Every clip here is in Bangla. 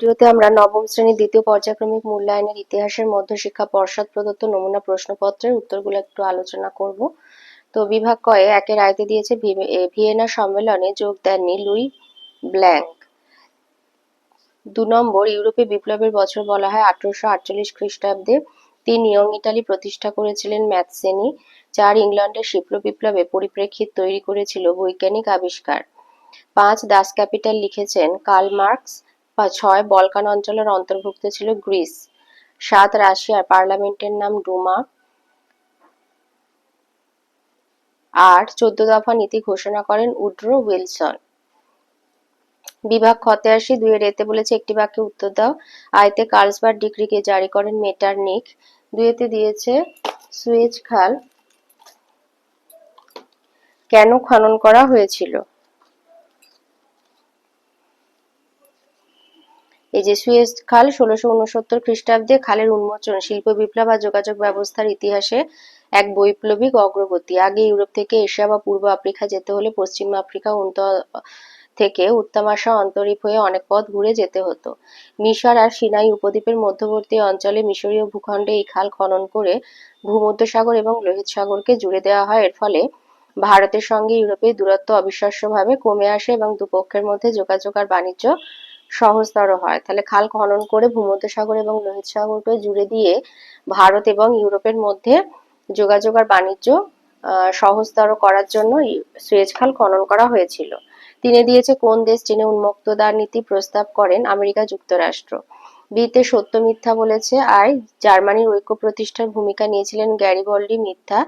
ভিডিওতে আমরা নবম শ্রেণির দ্বিতীয় পর্যায়ক্রমিক মূল্যায়নের ইতিহাসের মধ্যশিক্ষা পর্ষদ প্রদত্ত নমুনা প্রশ্নপত্রের উত্তরগুলো একটু আলোচনা করব। তো বিভাগ কয়ে একের আয়তে দিয়েছে ভিয়েনা সম্মেলনে যোগ দেননি লুই ব্ল্যাঙ্ক। দু নম্বর, ইউরোপে বিপ্লবের বছর বলা হয় আঠারোশো আটচল্লিশ খ্রিস্টাব্দে। তিন, ইয়ং ইটালি প্রতিষ্ঠা করেছিলেন ম্যাথসেনি চার, ইংল্যান্ডের শিল্প বিপ্লবে পরিপ্রেক্ষিত তৈরি করেছিল বৈজ্ঞানিক আবিষ্কার। পাঁচ, দাস ক্যাপিটাল লিখেছেন কার্ল মার্কস। বা ছয় বলকান অঞ্চলের অন্তর্ভুক্ত ছিল গ্রিস, সাত রাশিয়ার পার্লামেন্টের নাম ডুমা, আট চোদ্দ দফা নীতি ঘোষণা করেন উড্রো উইলসন। বিভাগ খতে আসি দুইয়ের এতে বলেছে, একটি বাক্যে উত্তর দাও। আয়তে কার্লসবার্গ ডিগ্রিকে জারি করেন মেটারনিক। দুইয়েতে দিয়েছে, সুয়েজ খাল কেন খনন করা হয়েছিল? এই যে সুয়েজ খাল ষোলোশো উনসত্তর খ্রিস্টাব্দে খালের উন্মোচন, শিল্প বিপ্লব আর যোগাযোগ ব্যবস্থার ইতিহাসে এক বৈপ্লবিক অগ্রগতি। আগে ইউরোপ থেকে এশিয়া বা পূর্ব আফ্রিকা যেতে হলে পশ্চিম আফ্রিকা উন্ত থেকে উত্তমাশা অন্তরীপ হয়ে অনেক পথ ঘুরে যেতে হতো। মিশর আর সিনাই উপদ্বীপের মধ্যবর্তী অঞ্চলে মিশরীয় ভূখণ্ডে এই খাল খনন করে ভূমধ্যসাগর এবং লোহিত সাগরকে জুড়ে দেওয়া হয়। এর ফলে ভারতের সঙ্গে ইউরোপের দূরত্ব অবিশ্বাস্যভাবে কমে আসে এবং দুপক্ষের মধ্যে যোগাযোগ আর বাণিজ্য সহজতর হয়। তাহলে খাল খনন করে ভূমধ্যসাগর এবং লোহিত সাগরকে জুড়ে দিয়ে ভারত এবং ইউরোপের মধ্যে যোগাযোগ আর বাণিজ্য সহজতর করার জন্য সুয়েজ খাল খনন করা হয়েছিল। তিনি দিয়েছে কোন দেশ চীনে উন্মুক্তদার নীতি প্রস্তাব করেন? আমেরিকা যুক্তরাষ্ট্র। বিতে সত্য মিথ্যা বলেছে। আই, জার্মানির ঐক্য প্রতিষ্ঠার ভূমিকা নিয়েছিলেন গ্যারিবল্ডি মিথ্যা।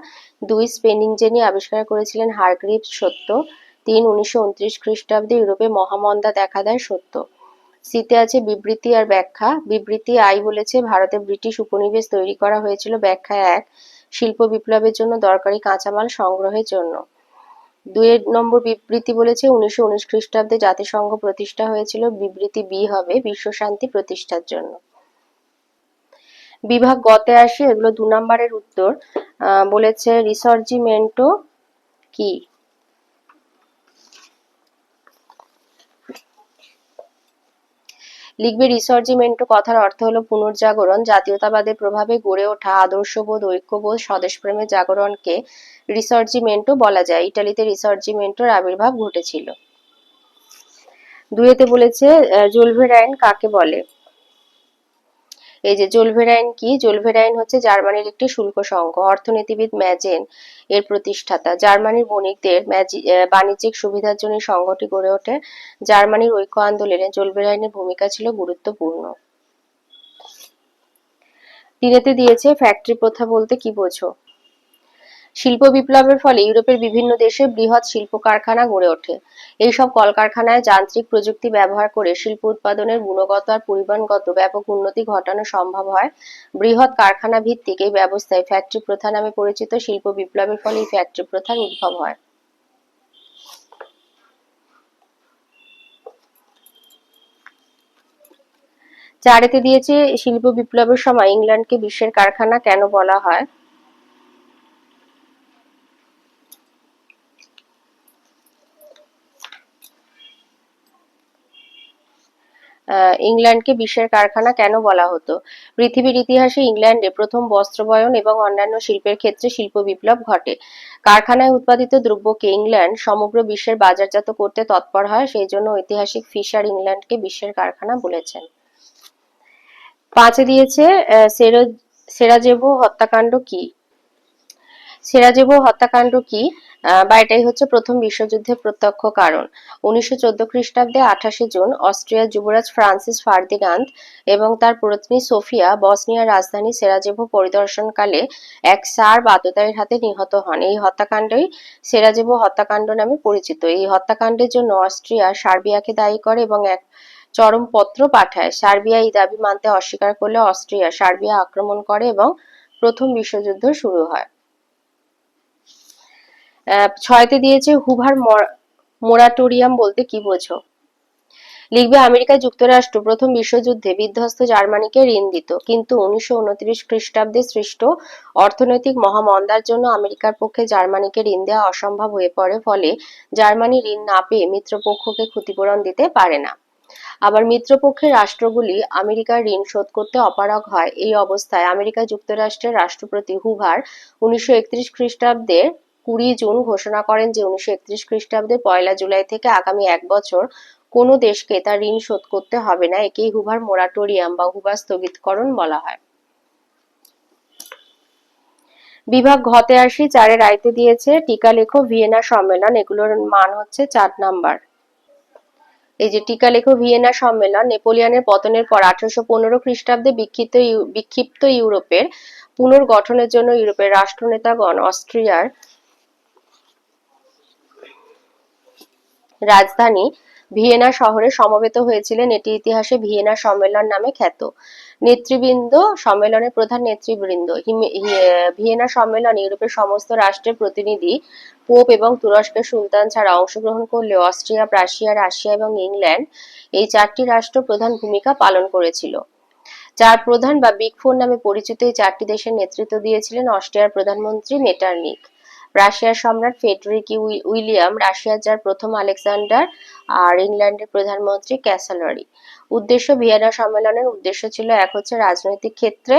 দুই স্পেনিং জেনি আবিষ্কার করেছিলেন হারগ্রিভ সত্য। তিন, উনিশশো খ্রিস্টাব্দে ইউরোপে মহামন্দা দেখা দেয় সত্য। সিতে আছে বিবৃতি আর ব্যাখ্যা। বিবৃতি আই বলেছে, ভারতে ব্রিটিশ উপনিবেশ তৈরি করা হয়েছিল ব্যাখ্যা এক, শিল্প বিপ্লবের জন্য দরকারি কাঁচামাল সংগ্রহের জন্য। দুই নম্বর বিবৃতি বলেছে, উনিশশো উনিশ খ্রিস্টাব্দে জাতিসংঘ প্রতিষ্ঠা হয়েছিল, বিবৃতি বি হবে, বিশ্ব শান্তি প্রতিষ্ঠার জন্য। বিভাগ গতে আসি, এগুলো দু নম্বরের উত্তর। বলেছে, রিসর্জিমেন্টো কি? লিখবে, রিসর্জিমেন্টো কথার অর্থ হলো পুনর্জাগরণ। জাতীয়তাবাদের প্রভাবে গড়ে ওঠা আদর্শবোধ, ঐক্যবোধ স্বদেশপ্রেমের জাগরণকে রিসর্জিমেন্টো বলা যায়। ইটালিতে রিসর্জিমেন্টোর আবির্ভাব ঘটেছিল। দুয়েতে বলেছে জুলভেরাইন কাকে বলে? এই যে জোলভেরাইন কি? জোলভেরাইন হচ্ছে জার্মানির একটি শুল্ক সংঘ, অর্থনীতিবিদ ম্যাজেন এর প্রতিষ্ঠাতা। জার্মানির বণিকদের বাণিজ্যিক সুবিধার জন্য সংঘটি গড়ে ওঠে। জার্মানির ঐক্য আন্দোলনে জোলভেরাইনের ভূমিকা ছিল গুরুত্বপূর্ণ। তিনেতে দিয়েছে ফ্যাক্টরি প্রথা বলতে কি বোঝো? শিল্প বিপ্লবের ফলে ইউরোপের বিভিন্ন দেশে বৃহৎ শিল্প কারখানা গড়ে ওঠে। এইসব কলকারখানায় যান্ত্রিক প্রযুক্তি ব্যবহার করে শিল্প উৎপাদনের গুণগত আর পরিমাণগত ব্যাপক উন্নতি ঘটানো সম্ভব হয়। বৃহৎ কারখানা ভিত্তিক এই ব্যবস্থায় ফ্যাক্টরি প্রথা নামে পরিচিত শিল্প বিপ্লবের ফলে এই ফ্যাক্টরি প্রথার উদ্ভব হয়। চারেতে দিয়েছে শিল্প বিপ্লবের সময় ইংল্যান্ডকে বিশ্বের কারখানা কেন বলা হয়? ইংল্যান্ডকে বিশ্বের কারখানা কেন বলা হতো? পৃথিবীর ইতিহাসে ইংল্যান্ডে প্রথম বস্ত্রবয়ন এবং অন্যান্য শিল্পের ক্ষেত্রে শিল্প বিপ্লব ঘটে। কারখানায় উৎপাদিত দ্রব্যকে ইংল্যান্ড সমগ্র বিশ্বের বাজারজাত করতে তৎপর হয় সেই জন্য ঐতিহাসিক ফিশার ইংল্যান্ডকে বিশ্বের কারখানা বলেছেন। পাঁচে দিয়েছে আহ, সেরো- সেরাজেভো হত্যাকাণ্ড কি? সেরাজেভো হত্যাকাণ্ড কি? বা এটাই হচ্ছে প্রথম বিশ্বযুদ্ধের প্রত্যক্ষ কারণ। উনিশশো চোদ্দ খ্রিস্টাব্দে আঠাশে জুন অস্ট্রিয়ার যুবরাজ ফ্রান্সিস ফার্দিনান্দ এবং তার পত্নী সোফিয়া বসনিয়ার রাজধানী সেরাজেভো পরিদর্শনকালে এক সার বাততায়ীর হাতে নিহত হন। এই হত্যাকাণ্ডই সেরাজেভো হত্যাকাণ্ড নামে পরিচিত। এই হত্যাকাণ্ডের জন্য অস্ট্রিয়া সার্বিয়াকে দায়ী করে এবং এক চরম পত্র পাঠায়। সার্বিয়া এই দাবি মানতে অস্বীকার করলে অস্ট্রিয়া সার্বিয়া আক্রমণ করে এবং প্রথম বিশ্বযুদ্ধ শুরু হয়। ছয়তে দিয়েছে হুভার মোরাটোরিয়াম বলতে কি বোঝো? লিখবে আমেরিকা যুক্তরাষ্ট্র, প্রথম বিশ্বযুদ্ধে বিধ্বস্ত জার্মানিকে ঋণ দিত। কিন্তু উনিশশো উনত্রিশ খ্রিস্টাব্দে সৃষ্ট অর্থনৈতিক মহামন্দার জন্য আমেরিকার পক্ষে জার্মানিকে ঋণ দেওয়া অসম্ভব হয়ে পড়ে, ফলে জার্মানি ঋণ না পেয়ে মিত্রপক্ষকে ক্ষতিপূরণ দিতে পারে না। আবার মিত্রপক্ষের রাষ্ট্রগুলি আমেরিকার ঋণ শোধ করতে অপারগ হয়। এই অবস্থায় আমেরিকা যুক্তরাষ্ট্রের রাষ্ট্রপতি হুভার উনিশশো একত্রিশ খ্রিস্টাব্দে কুড়ি জুন ঘোষণা করেন যে উনিশশো একত্রিশ খ্রিস্টাব্দের পয়লা জুলাই থেকে আগামী এক বছর কোনো দেশকে তার ঋণ শোধ করতে হবে না, একেই হুভার মোরাটোরিয়াম বা হুভার স্থগিতকরণ বলা হয়। বিভাগ ঘতে আসি চারে রাইতে দিয়েছে, টিকা লেখো ভিয়েনা সম্মেলন, এগুলোর মান হচ্ছে চার নাম্বার। এই যে টিকা লেখো ভিয়েনা সম্মেলন, নেপোলিয়নের পতনের পর আঠারোশো পনেরো খ্রিস্টাব্দে বিক্ষিপ্ত বিক্ষিপ্ত ইউরোপের পুনর্গঠনের জন্য ইউরোপের রাষ্ট্রনেতাগণ অস্ট্রিয়ার রাজধানী ভিয়েনা শহরে সমবেত হয়েছিলেন। এটি ইতিহাসে ভিয়েনা সম্মেলন নামে খ্যাত। নেতৃবৃন্দ সম্মেলনের প্রধান নেতৃবৃন্দ। ভিয়েনা সম্মেলন ইউরোপের সমস্ত রাষ্ট্রের প্রতিনিধি, পোপ এবং তুরস্কের সুলতান ছাড়া অংশগ্রহণ করলেও অস্ট্রিয়া, প্রাশিয়া, রাশিয়া এবং ইংল্যান্ড এই চারটি রাষ্ট্র প্রধান ভূমিকা পালন করেছিল। চার প্রধান বা বিগ ফোর নামে পরিচিত এই চারটি দেশের নেতৃত্ব দিয়েছিলেন অস্ট্রিয়ার প্রধানমন্ত্রী মেটারনিক। রাশিয়ার সম্রাট ফেডরিক উইলিয়াম রাশিয়ার যার প্রথম আলেকজান্ডার আর ইংল্যান্ডের প্রধানমন্ত্রী ক্যাসালারি। উদ্দেশ্য ভিয়েনা সম্মেলনের উদ্দেশ্য ছিল এক হচ্ছে রাজনৈতিক ক্ষেত্রে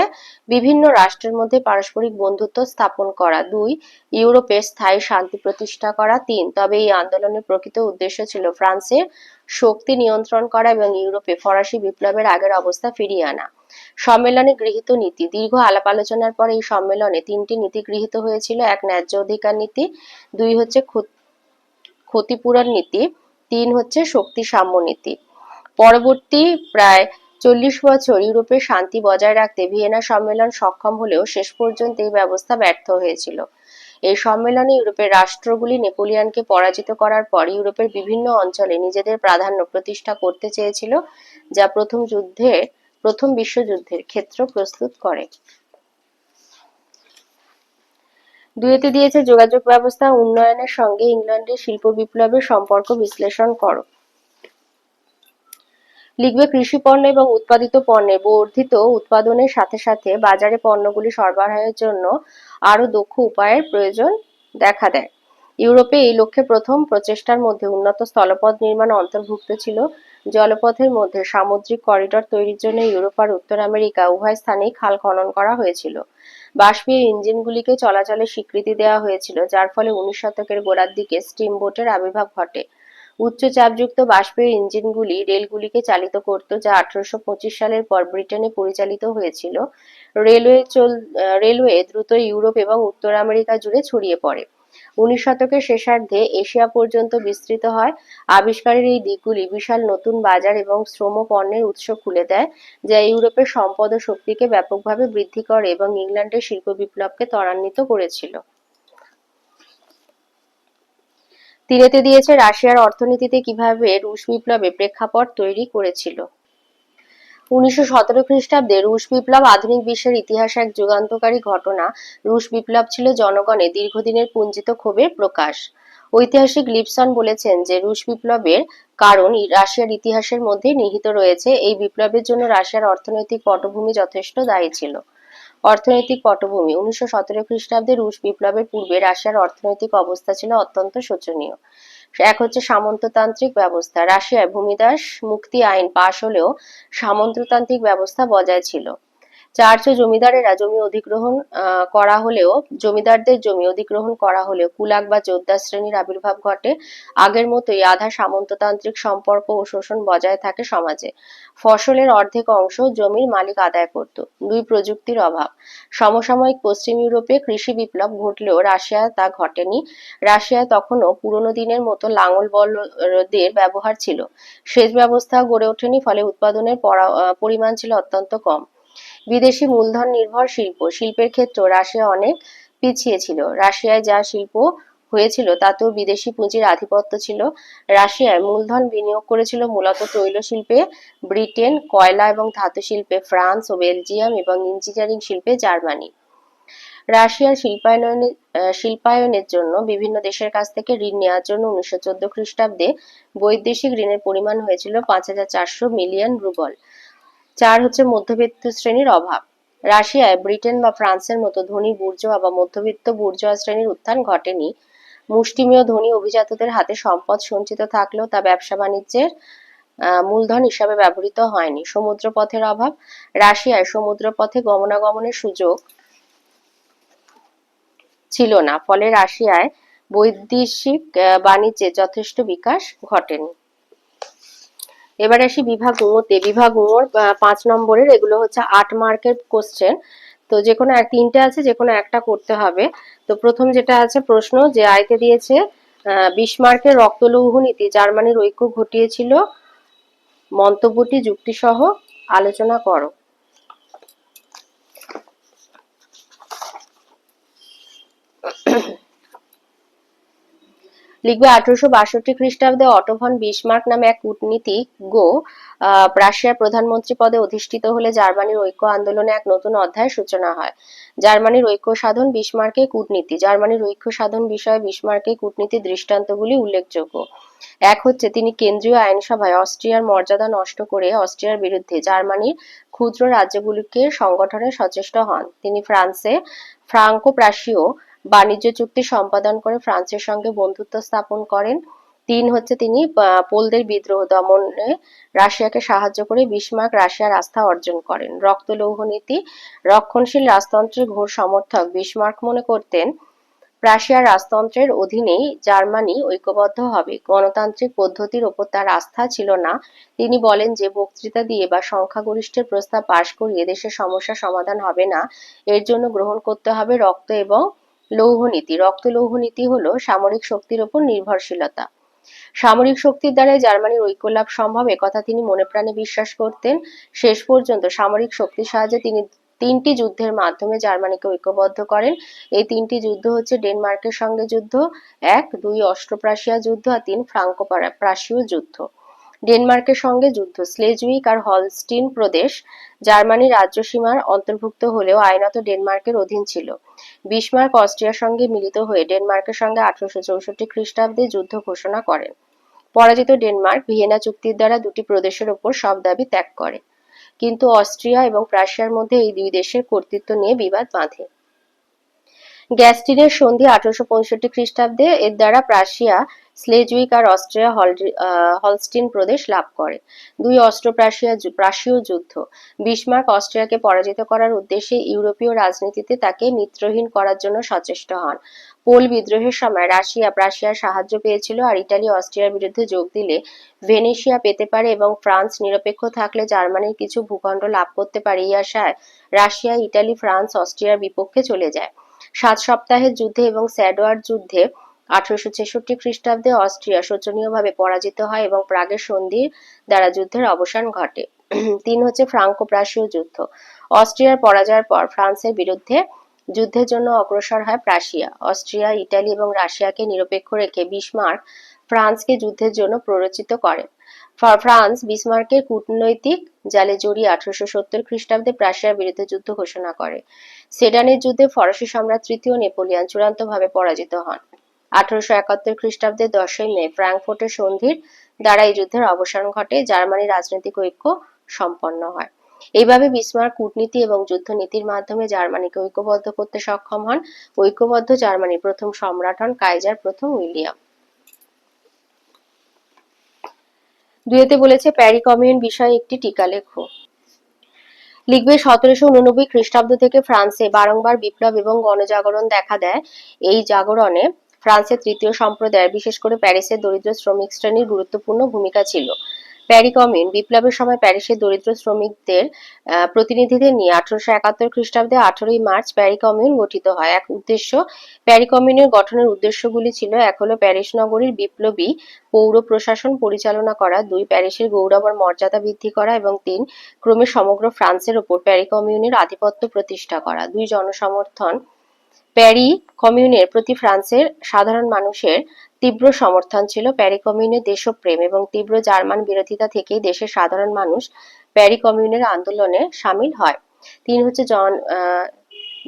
বিভিন্ন রাষ্ট্রের মধ্যে পারস্পরিক বন্ধুত্ব স্থাপন করা। দুই, ইউরোপে স্থায়ী শান্তি প্রতিষ্ঠা করা। তিন, তবে এই আন্দোলনের প্রকৃত উদ্দেশ্য ছিল ফ্রান্সের শক্তি নিয়ন্ত্রণ করা এবং ইউরোপে ফরাসি বিপ্লবের আগের অবস্থা ফিরিয়ে আনা। সম্মেলনে গৃহীত নীতি। দীর্ঘ আলাপ আলোচনার পর এই সম্মেলনে তিনটি নীতি গৃহীত হয়েছিল। এক, ন্যায্য অধিকার নীতি। দুই হচ্ছে ক্ষতিপূরণ নীতি। তিন হচ্ছে শক্তি সাম্য নীতি। পরবর্তী প্রায় চল্লিশ বছর ইউরোপে শান্তি বজায় রাখতে ভিয়েনা সম্মেলন সক্ষম হলেও শেষ পর্যন্ত এই ব্যবস্থা ব্যর্থ হয়েছিল। এই সম্মেলনে ইউরোপের রাষ্ট্রগুলি নেপোলিয়ানকে পরাজিত করার পর ইউরোপের বিভিন্ন অঞ্চলে নিজেদের প্রাধান্য প্রতিষ্ঠা করতে চেয়েছিল, যা প্রথম যুদ্ধে, প্রথম বিশ্বযুদ্ধের ক্ষেত্র প্রস্তুত করে। দুয়েতে দিয়েছে যোগাযোগ ব্যবস্থা, উন্নয়নের সঙ্গে ইংল্যান্ডের শিল্প বিপ্লবের সম্পর্ক বিশ্লেষণ করো। লিখবে কৃষি পণ্য এবং উৎপাদিত পণ্যে বর্ধিত উৎপাদনের সাথে সাথে বাজারে পণ্যগুলি সরবরাহের জন্য আরও দক্ষ উপায়ের প্রয়োজন দেখা দেয়। ইউরোপে এই লক্ষ্যে প্রথম প্রচেষ্টার মধ্যে উন্নত স্থলপথ নির্মাণ অন্তর্ভুক্ত ছিল। জলপথের মধ্যে সামুদ্রিক করিডর তৈরির জন্য ইউরোপ আর উত্তর আমেরিকা উভয় স্থানেই খাল খনন করা হয়েছিল। বাষ্পীয় ইঞ্জিনগুলিকে চলাচলের স্বীকৃতি দেওয়া হয়েছিল, যার ফলে উনিশ শতকের গোড়ার দিকে স্টিমবোটের আবির্ভাব ঘটে। উচ্চ চাপযুক্ত বাষ্পীয় ইঞ্জিনগুলি রেলগুলিকে চালিত করত, যা আঠারোশো পঁচিশ সালের পর ব্রিটেনে পরিচালিত হয়েছিল। রেলওয়ে চল রেলওয়ে দ্রুত ইউরোপ এবং উত্তর আমেরিকা জুড়ে ছড়িয়ে পড়ে। উনিশ শতকের শেষার্ধে এশিয়া পর্যন্ত বিস্তৃত হয়। আবিষ্কারের এই দিকগুলি বিশাল নতুন বাজার এবং শ্রম পণ্যের উৎস খুলে দেয়, যা ইউরোপের সম্পদ ও শক্তিকে ব্যাপকভাবে বৃদ্ধি করে এবং ইংল্যান্ডের শিল্প বিপ্লবকে ত্বরান্বিত করেছিল। তিরেতে দিয়েছে রাশিয়ার অর্থনীতিতে কীভাবে রুশ বিপ্লবে প্রেক্ষাপট তৈরি করেছিল। উনিশশো সতেরো খ্রিস্টাব্দে রুশ বিপ্লব আধুনিক বিশ্বের ইতিহাসে এক যুগান্তকারী ঘটনা। রুশ বিপ্লব ছিল জনগণে দীর্ঘদিনের পুঞ্জিত ক্ষোভের প্রকাশ। ঐতিহাসিক লিপসন বলেছেন যে রুশ বিপ্লবের কারণ রাশিয়ার ইতিহাসের মধ্যে নিহিত রয়েছে। এই বিপ্লবের জন্য রাশিয়ার অর্থনৈতিক পটভূমি যথেষ্ট দায়ী ছিল। অর্থনৈতিক পটভূমি। উনিশশো সতেরো খ্রিস্টাব্দে রুশ বিপ্লবের পূর্বে রাশিয়ার অর্থনৈতিক অবস্থা ছিল অত্যন্ত শোচনীয়। এক হচ্ছে সামন্ততান্ত্রিক ব্যবস্থা। রাশিয়ায় ভূমিদাস মুক্তি আইন পাশ হলেও সামন্ততান্ত্রিক ব্যবস্থা বজায় ছিল। চার্চ ও জমিদারেরা জমি অধিগ্রহণ করা হলেও, জমিদারদের জমি অধিগ্রহণ করা হলেও কুলাক বা যোদ্ধা শ্রেণির আবির্ভাব ঘটে। আগের মতোই আধা সামন্ততান্ত্রিক সম্পর্ক ও শোষণ বজায় থাকে সমাজে। ফসলের অর্ধেক অংশ জমির মালিক আদায় করত। দুই প্রযুক্তির অভাব। সমসাময়িক পশ্চিম ইউরোপে কৃষি বিপ্লব ঘটলেও রাশিয়া তা ঘটেনি। রাশিয়ায় তখনও পুরনো দিনের মতো লাঙল বলদের ব্যবহার ছিল। সেচ ব্যবস্থা গড়ে ওঠেনি, ফলে উৎপাদনের পরিমাণ ছিল অত্যন্ত কম। বিদেশি মূলধন নির্ভর শিল্প। শিল্পের ক্ষেত্রেও রাশিয়া অনেক পিছিয়ে ছিল। রাশিয়ায় যা শিল্প হয়েছিল, তাতেও বিদেশি পুঁজির আধিপত্য ছিল। রাশিয়ায় মূলধন বিনিয়োগ করেছিল মূলত তৈল শিল্পে, ব্রিটেন, কয়লা এবং ধাতু শিল্পে, ফ্রান্স ও বেলজিয়াম এবং ইঞ্জিনিয়ারিং শিল্পে, জার্মানি। রাশিয়ার শিল্পায়নের শিল্পায়নের জন্য বিভিন্ন দেশের কাছ থেকে ঋণ নেওয়ার জন্য উনিশশো চোদ্দ খ্রিস্টাব্দে বৈদেশিক ঋণের পরিমাণ হয়েছিল পাঁচ হাজার চারশো মিলিয়ন রুবল। চার হচ্ছে মধ্যবিত্ত শ্রেণির অভাব। রাশিয়ায় ব্রিটেন বা ফ্রান্সের মতো ধনী বুর্জোয়া বা মধ্যবিত্ত বুর্জোয়া শ্রেণির উত্থান ঘটেনি। মুষ্টিমেয় ধনী অভিজাতদের হাতে সম্পদ সঞ্চিত থাকলেও তা ব্যবসা বাণিজ্যের মূলধন হিসাবে ব্যবহৃত হয়নি। সমুদ্রপথের অভাব, রাশিয়ায় সমুদ্রপথে গমনাগমনের সুযোগ ছিল না, ফলে রাশিয়ায় বৈদেশিক বাণিজ্যে যথেষ্ট বিকাশ ঘটেনি। এবার আসি বিভাগ উঁতে বিভাগ উঁর পাঁচ নম্বরের এগুলো হচ্ছে আট মার্কের কোশ্চেন তো যে কোনো তিনটে আছে যে কোনো একটা করতে হবে। তো প্রথম যেটা আছে প্রশ্ন যে আয়তে দিয়েছে আহ, বিসমার্কের রক্তলৌহ নীতি জার্মানির ঐক্য ঘটিয়েছিল মন্তব্যটি যুক্তিসহ আলোচনা করো। লিখবে আঠারোশো বাষট্টি খ্রিস্টাব্দে অটোভন বিসমার্ক নামে এক কূটনীতিক গো রাশিয়ার প্রধানমন্ত্রী পদে অধিষ্ঠিত হলে জার্মানির ঐক্য আন্দোলনে এক নতুন অধ্যায়ের সূচনা হয়। জার্মানির ঐক্য সাধন বিসমার্কের কূটনীতি। জার্মানির ঐক্য সাধন বিষয়ে বিসমার্কের কূটনীতির দৃষ্টান্তগুলি উল্লেখযোগ্য। এক হচ্ছে, তিনি কেন্দ্রীয় আইনসভায় অস্ট্রিয়ার মর্যাদা নষ্ট করে অস্ট্রিয়ার বিরুদ্ধে জার্মানির ক্ষুদ্র রাজ্যগুলিকে সংগঠনে সচেষ্ট হন। তিনি ফ্রান্সে ফ্রাঙ্কো প্রাশীয় বাণিজ্য চুক্তি সম্পাদন করে ফ্রান্সের সঙ্গে বন্ধুত্ব স্থাপন করেন। তিন হচ্ছে তিনি পোলদের বিদ্রোহ দমনে রাশিয়াকে সাহায্য করে বিসমার্ক রাশিয়ার আস্থা অর্জন করেন। রক্তলৌহ নীতি, রক্ষণশীল রাজতন্ত্রের ঘোর সমর্থক বিসমার্ক মনে করতেন প্রাশিয়ার রাজতন্ত্রের অধীনেই জার্মানি ঐক্যবদ্ধ হবে। গণতান্ত্রিক পদ্ধতির ওপর তার আস্থা ছিল না। তিনি বলেন যে বক্তৃতা দিয়ে বা সংখ্যাগরিষ্ঠের প্রস্তাব পাশ করিয়ে দেশের সমস্যা সমাধান হবে না। এর জন্য গ্রহণ করতে হবে রক্ত এবং লৌহ নীতি রক্ত লৌহ নীতি হলো সামরিক শক্তির ওপর নির্ভরশীলতা। সামরিক শক্তির দ্বারাই জার্মানির ঐক্য লাভ সম্ভব একথা তিনি মনে প্রাণে বিশ্বাস করতেন। শেষ পর্যন্ত সামরিক শক্তির সাহায্যে তিনি তিনটি যুদ্ধের মাধ্যমে জার্মানিকে ঐক্যবদ্ধ করেন। এই তিনটি যুদ্ধ হচ্ছে ডেনমার্কের সঙ্গে যুদ্ধ, এক, দুই অস্ট্রোপ্রাশিয়া যুদ্ধ আর তিন ফ্রাঙ্কো প্রা- প্রাশীয় যুদ্ধ। ডেনমার্কের সঙ্গে যুদ্ধ। স্লেজউইক আর হলস্টিন প্রদেশ জার্মানির রাজ্য সীমার অন্তর্ভুক্ত হলেও আইনত ডেনমার্কের অধীন ছিল। বিসমার্ক অস্ট্রিয়ার সঙ্গে মিলিত হয়ে ডেনমার্কের সঙ্গে আঠারোশো চৌষট্টি খ্রিস্টাব্দে যুদ্ধ ঘোষণা করেন পরাজিত ডেনমার্ক ভিয়েনা চুক্তির দ্বারা দুটি প্রদেশের ওপর সব দাবি ত্যাগ করে। কিন্তু অস্ট্রিয়া এবং প্রাশিয়ার মধ্যে এই দুই দেশের কর্তৃত্ব নিয়ে বিবাদ বাঁধে। গ্যাস্টিনের সন্ধি আঠারোশো পঁয়ষট্টি খ্রিস্টাব্দে এর দ্বারা প্রাশিয়া স্লেজউইক আর অস্ট্রিয়া হল- হলস্টিন প্রদেশ লাভ করে। দুই অস্ট্রো প্রাশিয়া প্রাশীয় যুদ্ধ। বিসমার্ক অস্ট্রিয়াকে পরাজিত করার উদ্দেশ্যে ইউরোপীয় রাজনীতিতে তাকে মিত্রহীন করার জন্য সচেষ্ট হন। পোল বিদ্রোহের সময় রাশিয়া প্রাশিয়ার সাহায্য পেয়েছিল আর ইটালি অস্ট্রিয়ার বিরুদ্ধে যোগ দিলে ভেনেশিয়া পেতে পারে এবং ফ্রান্স নিরপেক্ষ থাকলে জার্মানির কিছু ভূখণ্ড লাভ করতে পারে। এই আশায় রাশিয়া, ইটালি, ফ্রান্স, অস্ট্রিয়ার বিপক্ষে চলে যায়। সাত সপ্তাহের যুদ্ধে এবং স্যাডওয়ার্ড যুদ্ধে আঠারোশো ছেষট্টি খ্রিস্টাব্দে অস্ট্রিয়া শোচনীয়ভাবে পরাজিত হয় এবং প্রাগের সন্ধির দ্বারা যুদ্ধের অবসান ঘটে। তিন হচ্ছে ফ্রাঙ্কো প্রাশীয় যুদ্ধ। অস্ট্রিয়ার পরাজয়ের পর ফ্রান্সের বিরুদ্ধে যুদ্ধের জন্য অগ্রসর হয় প্রাশিয়া অস্ট্রিয়া, ইটালি এবং রাশিয়াকে নিরপেক্ষ রেখে বিশ বিসমার্ক ফ্রান্সকে যুদ্ধের জন্য প্ররোচিত করেন ফ্রান্স, বিসমার্কের কূটনৈতিক জালে জড়িয়ে আঠারোশো সত্তর খ্রিস্টাব্দে প্রাশিয়ার বিরুদ্ধে যুদ্ধ ঘোষণা করে। সেডানের যুদ্ধে ফরাসি সম্রাট তৃতীয় নেপোলিয়ন চূড়ান্তভাবে পরাজিত হন। আঠারোশো একাত্তর খ্রিস্টাব্দে দশই মে, ফ্রাঙ্কফুর্টের সন্ধির দ্বারা এই যুদ্ধের অবসান ঘটে, জার্মানির রাজনৈতিক ঐক্য সম্পন্ন হয়। এইভাবে বিসমার্ক কূটনীতি এবং যুদ্ধনীতির মাধ্যমে জার্মানিকে ঐক্যবদ্ধ করতে সক্ষম হন। ঐক্যবদ্ধ জার্মানির প্রথম সম্রাট হন কাইজার প্রথম উইলিয়াম। দুয়েতে বলেছে, প্যারি কমিউন বিষয়ে একটি টিকা লেখো। লিখবে, সতেরোশো উননব্বই খ্রিস্টাব্দ থেকে ফ্রান্সে বারংবার বিপ্লব এবং গণজাগরণ দেখা দেয়। এই জাগরণে ফ্রান্সের তৃতীয় সম্প্রদায়ের বিশেষ করে প্যারিসের দরিদ্র শ্রমিক শ্রেণির গুরুত্বপূর্ণ ভূমিকা ছিল। প্যারি কমিউন বিপ্লবের সময় প্যারিসের দরিদ্র শ্রমিকদের প্রতিনিধিদের নিয়ে আঠারোশো একাত্তর খ্রিস্টাব্দে আঠারোই মার্চ প্যারি কমিউন গঠিত হয়। এক উদ্দেশ্য প্যারি কমিউনের গঠনের উদ্দেশ্যগুলি ছিল এক হলো প্যারিস নগরীর বিপ্লবী পৌর প্রশাসন পরিচালনা করা, দুই, প্যারিসের গৌরব আর মর্যাদা বৃদ্ধি করা এবং তিন, ক্রমে সমগ্র ফ্রান্সের ওপর প্যারি কমিউনের আধিপত্য প্রতিষ্ঠা করা। দুই, জনসমর্থন প্যারি কমিউনের প্রতি ফ্রান্সের সাধারণ মানুষের তীব্র সমর্থন ছিল। প্যারি কমিউনের দেশপ্রেম এবং তীব্র জার্মান বিরোধিতা থেকেই দেশের সাধারণ মানুষ প্যারি কমিউনের আন্দোলনে সামিল হয়। তিন হচ্ছে জন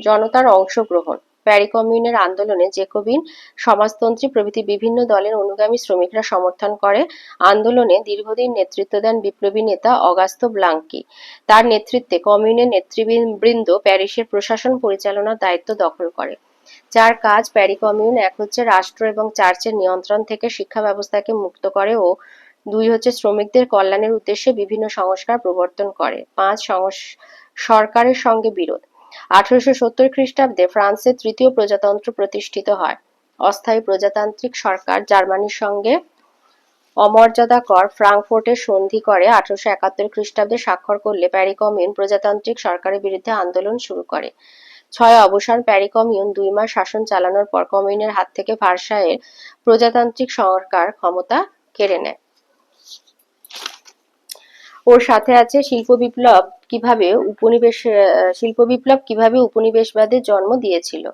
জনতার অংশগ্রহণ। প্যারি কমিউনের আন্দোলনে জেকোবিন সমাজতন্ত্রী প্রভৃতি বিভিন্ন দলের অনুগামী শ্রমিকরা সমর্থন করে। আন্দোলনে দীর্ঘদিন নেতৃত্ব দেন বিপ্লবী নেতা অগাস্তো ব্লাঙ্কি। তার নেতৃত্বে কমিউনের নেতৃবৃন্দ প্যারিসের প্রশাসন পরিচালনার দায়িত্ব দখল করে। যার কাজ প্যারি কমিউন, এক হচ্ছে রাষ্ট্র এবং চার্চের নিয়ন্ত্রণ থেকে শিক্ষা ব্যবস্থাকে মুক্ত করে ও দুই হচ্ছে শ্রমিকদের কল্যাণের উদ্দেশ্যে বিভিন্ন সংস্কার প্রবর্তন করে। পাঁচ সরকারের সঙ্গে বিরোধ। আঠারোশো সত্তর খ্রিস্টাব্দে ফ্রান্সের তৃতীয় প্রজাতন্ত্র প্রতিষ্ঠিত হয়। অস্থায়ী প্রজাতান্ত্রিক সরকার জার্মানির সঙ্গে অমর্যাদাকর ফ্রাঙ্কফুর্টের সন্ধি করে আঠারোশো একাত্তর খ্রিস্টাব্দে স্বাক্ষর করলে প্যারি কমিউন প্রজাতান্ত্রিক সরকারের বিরুদ্ধে আন্দোলন শুরু করে। ছয় অবসান প্যারি কমিউন দুই মাস শাসন চালানোর পর কমিউনের হাত থেকে ভারসায়ের প্রজাতান্ত্রিক সরকার ক্ষমতা কেড়ে নেয়। ওর সাথে আছে শিল্প বিপ্লব কীভাবে উপনিবেশ শিল্প বিপ্লব কীভাবে উপনিবেশবাদের জন্ম দিয়েছিল?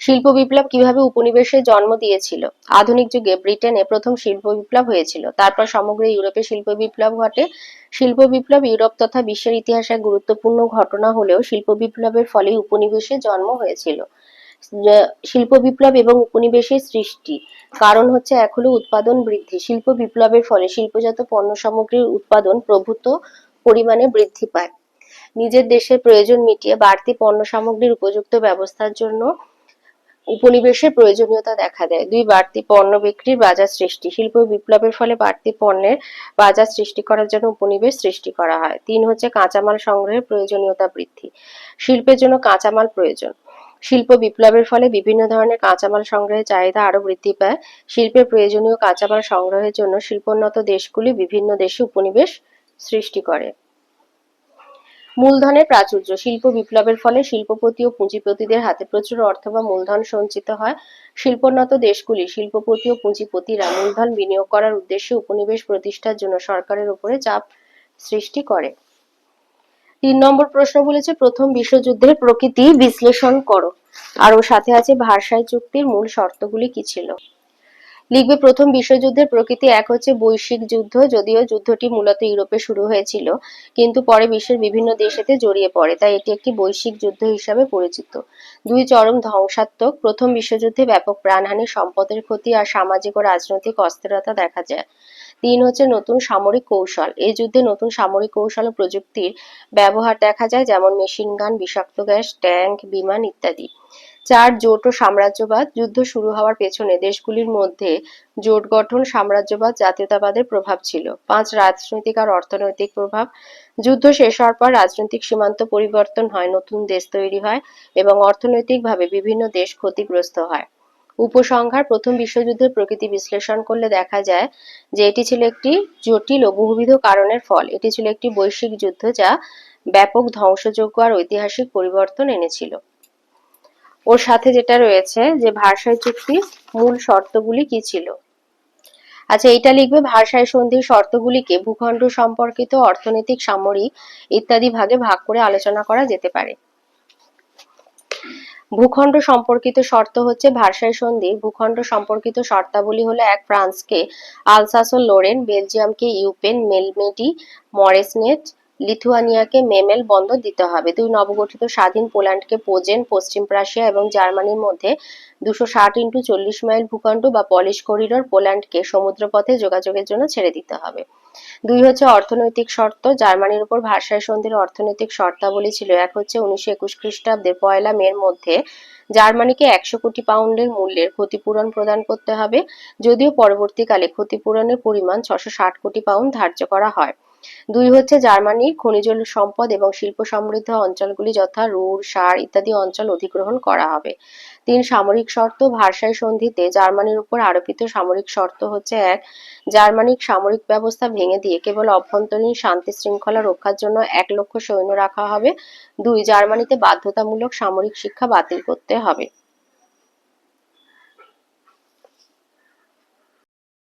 শিল্প বিপ্লব কীভাবে উপনিবেশে জন্ম দিয়েছিল? আধুনিক যুগে ব্রিটেনে প্রথম শিল্প বিপ্লব হয়েছিল। তারপর সমগ্র ইউরোপে শিল্প বিপ্লব ঘটে। শিল্প বিপ্লব ইউরোপ তথা বিশ্বের ইতিহাসে গুরুত্বপূর্ণ ঘটনা হলেও শিল্প বিপ্লবের ফলে উপনিবেশে জন্ম হয়েছিল। শিল্প বিপ্লব এবং উপনিবেশের সৃষ্টি। কারণ হচ্ছে হলো উৎপাদন বৃদ্ধি। শিল্প বিপ্লবের ফলে শিল্পজাত পণ্য সামগ্রীর উৎপাদন প্রভূত পরিমাণে বৃদ্ধি পায়। নিজের দেশের প্রয়োজন মিটিয়ে বাড়তি পণ্য সামগ্রীর উপযুক্ত ব্যবস্থার জন্য উপনিবেশের প্রয়োজনীয়তা দেখা দেয়। দুই, বাড়তি পণ্য বিক্রির বাজার সৃষ্টি। শিল্প বিপ্লবের ফলে বাড়তি পণ্যের বাজার সৃষ্টি করার জন্য উপনিবেশ সৃষ্টি করা হয়। তিন, হচ্ছে কাঁচামাল সংগ্রহের প্রয়োজনীয়তা বৃদ্ধি। শিল্পের জন্য কাঁচামাল প্রয়োজন। শিল্প বিপ্লবের ফলে বিভিন্ন ধরনের কাঁচামাল সংগ্রহের চাহিদা আরও বৃদ্ধি পায়। শিল্পের প্রয়োজনীয় কাঁচামাল সংগ্রহের জন্য শিল্পোন্নত দেশগুলি বিভিন্ন দেশে উপনিবেশ সৃষ্টি করে। মূলধনের প্রাচুর্য, শিল্প বিপ্লবের ফলে শিল্পপতি ও পুঁজিপতিদের হাতে প্রচুর অর্থ বা মূলধন সঞ্চিত হয়। শিল্পোন্নত দেশগুলি শিল্পপতি ও পুঁজিপতিরা মূলধন বিনিয়োগ করার উদ্দেশ্যে উপনিবেশ প্রতিষ্ঠার জন্য সরকারের উপরে চাপ সৃষ্টি করে। তিন নম্বর প্রশ্ন বলেছে, প্রথম বিশ্বযুদ্ধের প্রকৃতি বিশ্লেষণ করো। আর ওর সাথে আছে, ভারসাই চুক্তির মূল শর্তগুলি কি ছিল? লিখবে, প্রথম বিশ্বযুদ্ধের প্রকৃতি এক হচ্ছে বৈশ্বিক যুদ্ধ, যদিও যুদ্ধটি মূলত ইউরোপে শুরু হয়েছিল, কিন্তু পরে বিশ্বের বিভিন্ন দেশেতে জড়িয়ে পড়ে। তাই এটি একটি বৈশ্বিক যুদ্ধ হিসাবে পরিচিত। দুই চরম ধ্বংসাত্মক, প্রথম বিশ্বযুদ্ধে ব্যাপক প্রাণহানি, সম্পদের ক্ষতি আর সামাজিক ও রাজনৈতিক অস্থিরতা দেখা যায়। তিন হচ্ছে নতুন সামরিক কৌশল। এই যুদ্ধে নতুন সামরিক কৌশল ও প্রযুক্তির ব্যবহার দেখা যায়, যেমন মেশিন গান, বিষাক্ত গ্যাস, ট্যাঙ্ক, বিমান ইত্যাদি। চার জোট ও সাম্রাজ্যবাদ যুদ্ধ শুরু হওয়ার পেছনে দেশগুলির মধ্যে জোট গঠন, সাম্রাজ্যবাদ, জাতীয়তাবাদের প্রভাব ছিল। পাঁচ, রাজনৈতিক আর অর্থনৈতিক প্রভাব। যুদ্ধ শেষ হওয়ার পর রাজনৈতিক সীমান্ত পরিবর্তন হয়, নতুন দেশ তৈরি হয় এবং অর্থনৈতিকভাবে বিভিন্ন দেশ ক্ষতিগ্রস্ত হয়। উপসংহার, প্রথম বিশ্বযুদ্ধের প্রকৃতি বিশ্লেষণ করলে দেখা যায় যে এটি ছিল একটি জটিল ও বহুবিধ কারণের ফল। এটি ছিল একটি বৈশ্বিক যুদ্ধ যা ব্যাপক ধ্বংসযোগ্য আর ঐতিহাসিক পরিবর্তন এনেছিল। ওর সাথে যেটা রয়েছে যে ভারসাই চুক্তির মূল শর্তগুলি কি ছিল? আচ্ছা এটা লিখবে ভারসাই সন্ধির শর্তগুলিকে ভূখণ্ড সম্পর্কিত অর্থনৈতিক সামরিক ইত্যাদি ভাগে ভাগ করে আলোচনা করা যেতে পারে। ভূখণ্ড সম্পর্কিত শর্ত হচ্ছে ভারসাই সন্ধি। ভূখণ্ড সম্পর্কিত শর্তাবলী হলো এক ফ্রান্সকে আলসাস, লোরেন, বেলজিয়ামকে ইউপেন, মেলমেডি, মরেসনেট লিথুয়ানিয়াকে মেমেল বন্দর দিতে হবে। দুই নবগঠিত স্বাধীন পোল্যান্ডকে পোজেন, পশ্চিম প্রাশিয়া এবং জার্মানির মধ্যে দুশো ষাট ইন্টু চল্লিশ মাইল ভূখণ্ড বা পলিশ করিডোর পোল্যান্ডকে সমুদ্রপথে যোগাযোগের জন্য ছেড়ে দিতে হবে। দুই হচ্ছে অর্থনৈতিক শর্ত। জার্মানির উপর ভারসাই সন্ধির অর্থনৈতিক শর্তাবলী ছিল। এক হচ্ছে উনিশশো একুশ খ্রিস্টাব্দের পয়লা মের মধ্যে জার্মানিকে একশো কোটি পাউন্ডের মূল্যের ক্ষতিপূরণ প্রদান করতে হবে। যদিও পরবর্তীকালে ক্ষতিপূরণের পরিমাণ ছশো ষাট কোটি পাউন্ড ধার্য করা হয়। দুই হচ্ছে জার্মানির খনিজ সম্পদ এবং শিল্প সমৃদ্ধ অঞ্চলগুলি যথা রুর, সার ইত্যাদি অঞ্চল অধিগ্রহণ করা হবে। তিন সামরিক শর্ত, ভারসাই সন্ধিতে জার্মানির উপর আরোপিত সামরিক শর্ত হচ্ছে এক জার্মানিক সামরিক ব্যবস্থা ভেঙে দিয়ে কেবল অভ্যন্তরীণ শান্তি শৃঙ্খলা রক্ষার জন্য এক লক্ষ সৈন্য রাখা হবে। দুই, জার্মানিতে বাধ্যতামূলক সামরিক শিক্ষা বাতিল করতে হবে।